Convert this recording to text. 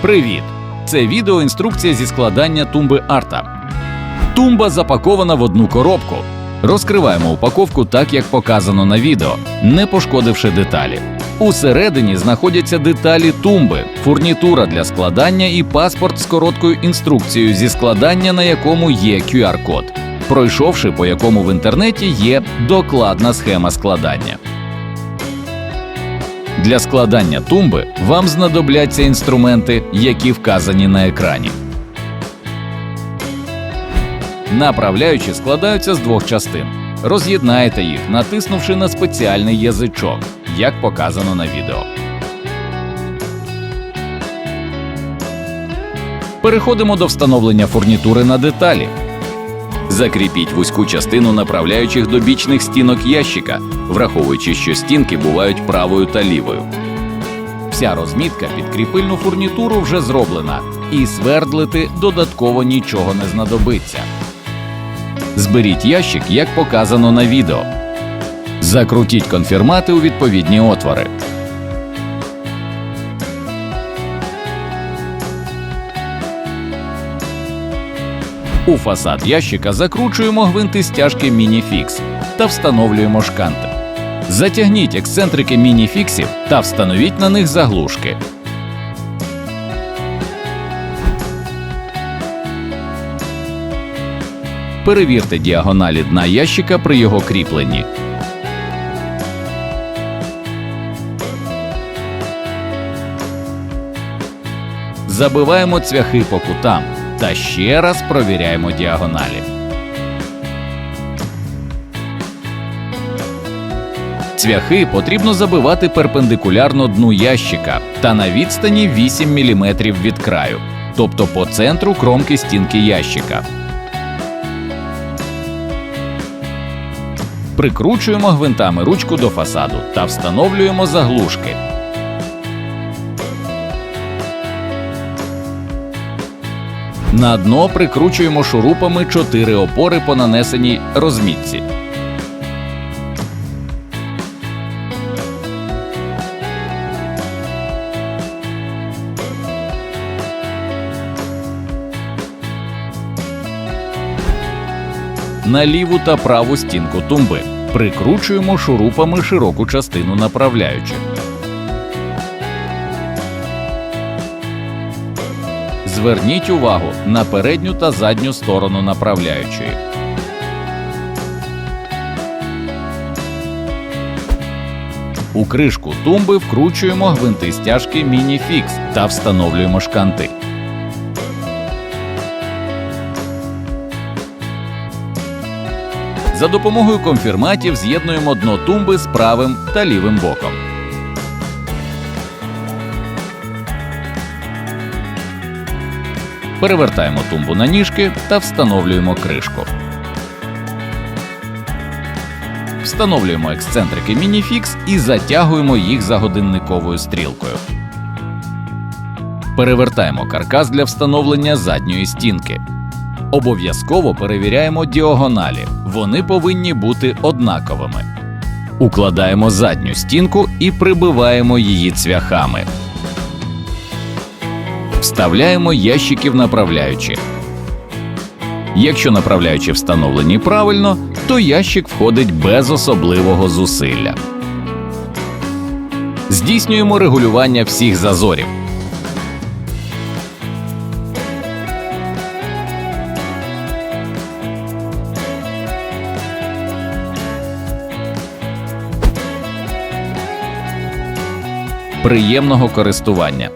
Привіт! Це відеоінструкція зі складання тумби арта. Тумба запакована в одну коробку. Розкриваємо упаковку так, як показано на відео, не пошкодивши деталі. Усередині знаходяться деталі тумби, фурнітура для складання і паспорт з короткою інструкцією зі складання, на якому є QR-код, пройшовши по якому в інтернеті є докладна схема складання. Для складання тумби вам знадобляться інструменти, які вказані на екрані. Направляючі складаються з двох частин. Роз'єднаєте їх, натиснувши на спеціальний язичок, як показано на відео. Переходимо до встановлення фурнітури на деталі. Закріпіть вузьку частину направляючих до бічних стінок ящика, враховуючи, що стінки бувають правою та лівою. Вся розмітка під кріпильну фурнітуру вже зроблена, і свердлити додатково нічого не знадобиться. Зберіть ящик, як показано на відео. Закрутіть конфірмати у відповідні отвори. У фасад ящика закручуємо гвинти стяжки Мініфікс та встановлюємо шканти. Затягніть ексцентрики мініфіксів та встановіть на них заглушки. Перевірте діагоналі дна ящика при його кріпленні. Забиваємо цвяхи по кутам та ще раз провіряємо діагоналі. Цвяхи потрібно забивати перпендикулярно дну ящика та на відстані 8 мм від краю, тобто по центру кромки стінки ящика. Прикручуємо гвинтами ручку до фасаду та встановлюємо заглушки. На дно прикручуємо шурупами 4 опори по нанесеній розмітці. На ліву та праву стінку тумби прикручуємо шурупами широку частину направляючих. Зверніть увагу на передню та задню сторону направляючої. У кришку тумби вкручуємо гвинти стяжки Мініфікс та встановлюємо шканти. За допомогою конфірматів з'єднуємо дно тумби з правим та лівим боком. Перевертаємо тумбу на ніжки та встановлюємо кришку. Встановлюємо ексцентрики Мініфікс і затягуємо їх за годинниковою стрілкою. Перевертаємо каркас для встановлення задньої стінки. Обов'язково перевіряємо діагоналі. Вони повинні бути однаковими. Укладаємо задню стінку і прибиваємо її цвяхами. Вставляємо ящики в направляючі. Якщо направляючі встановлені правильно, то ящик входить без особливого зусилля. Здійснюємо регулювання всіх зазорів. Приємного користування!